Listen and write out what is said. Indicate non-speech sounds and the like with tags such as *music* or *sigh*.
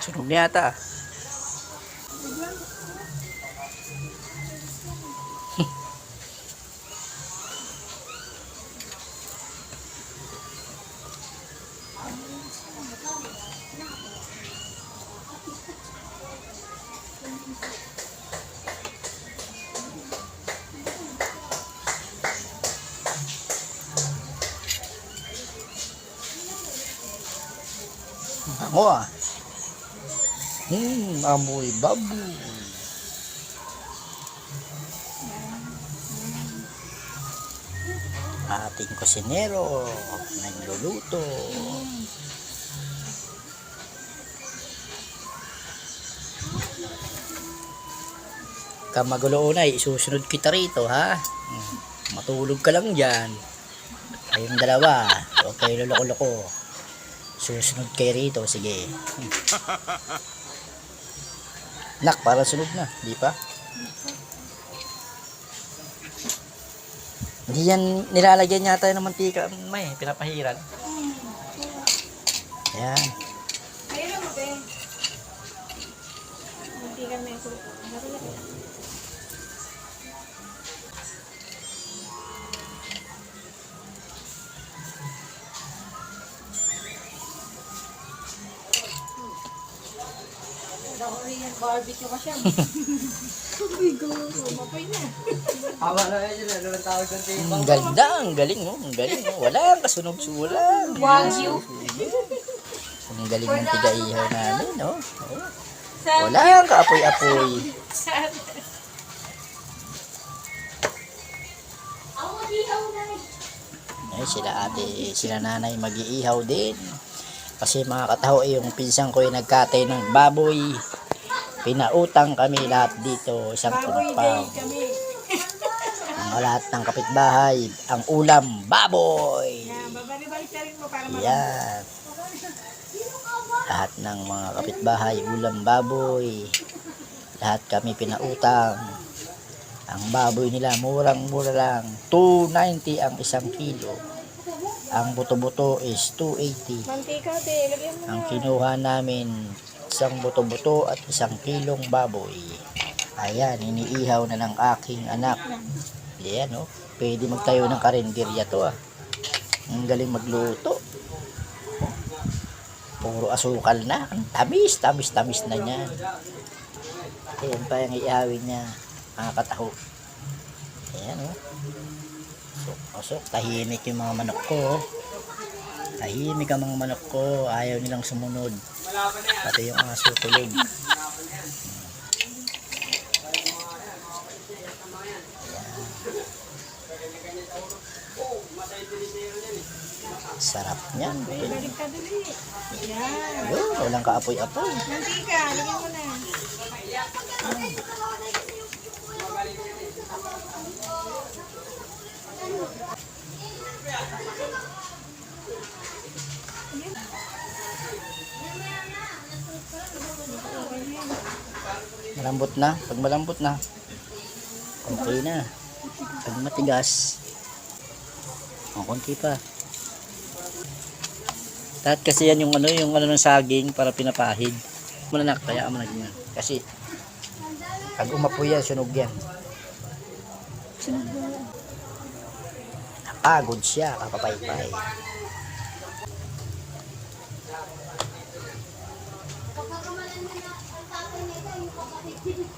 Sunog na yata. Ako ah. Hmm, amoy baboy. Ating kusinero, nagluluto. Kamagulo na, isusunod kita rito, ha? Matulog ka lang dyan. Kayong dalawa, huwag kayo luloko-loko. Susunod kayo rito, sige. *laughs* Nak, para sunod na, di pa? Hindi yan, nilalagyan yata ng mantika, may, pinapahiran. Yan. Ayun mo, be. Hindi ka may barbecue ka siya. Bigo. Mapay na. Haba na yun, ano ang tawag ng team? Ang ganda, ang galing, oh. Ang galing, oh. Walang kasunog-sulang. Wagyu. Ang galing ng tigaihaw namin, oh. oh. Sa Walang kaapoy-apoy. Ay, sila ate, sila nanay mag-iihaw din. Kasi mga kataho, eh, yung pinsang ko yung nagkatay ng baboy. Pinautang kami lahat dito, isang tumpang. *laughs* Ang lahat ng kapitbahay, ang ulam, baboy. Yan. Lahat ng mga kapitbahay, ulam baboy. Lahat kami pinautang. Ang baboy nila, murang-mura lang. 290 ang isang kilo. Ang buto-buto is 280. Mantika, be. Lagyan mo Ang kinuha namin, isang buto-buto at isang kilong baboy. Ayan, iniihaw na ng aking anak. Ayan, oh. Pwede magtayo ng karinderya to, ah. Ang galing magluto. Puro asukal na. Ang tamis, tamis, tamis na niya. Ayan pa yung iihawin niya. Mga kataho. Ayan, oh. Pasok, pasok. Tahimik yung mga manok ko, oh. Tahimik ang mga manok ko. Ayaw nilang sumunod. Pati yung aso tulog. Sarap niyan. Balik ka dali. Yan. Yun, walang kaapoy-apoy. Mantika, lagyan mo na. Malambot na. Pag malambot na, okay na. Pag matigas, o konti pa. Lahat kasi yan yung ano, yung ano ng saging para pinapahid. Muna na, kaya mo na ganyan. Kasi, pag umapoy yan, sunog yan. Napagod siya, kapapaypay. Gracias.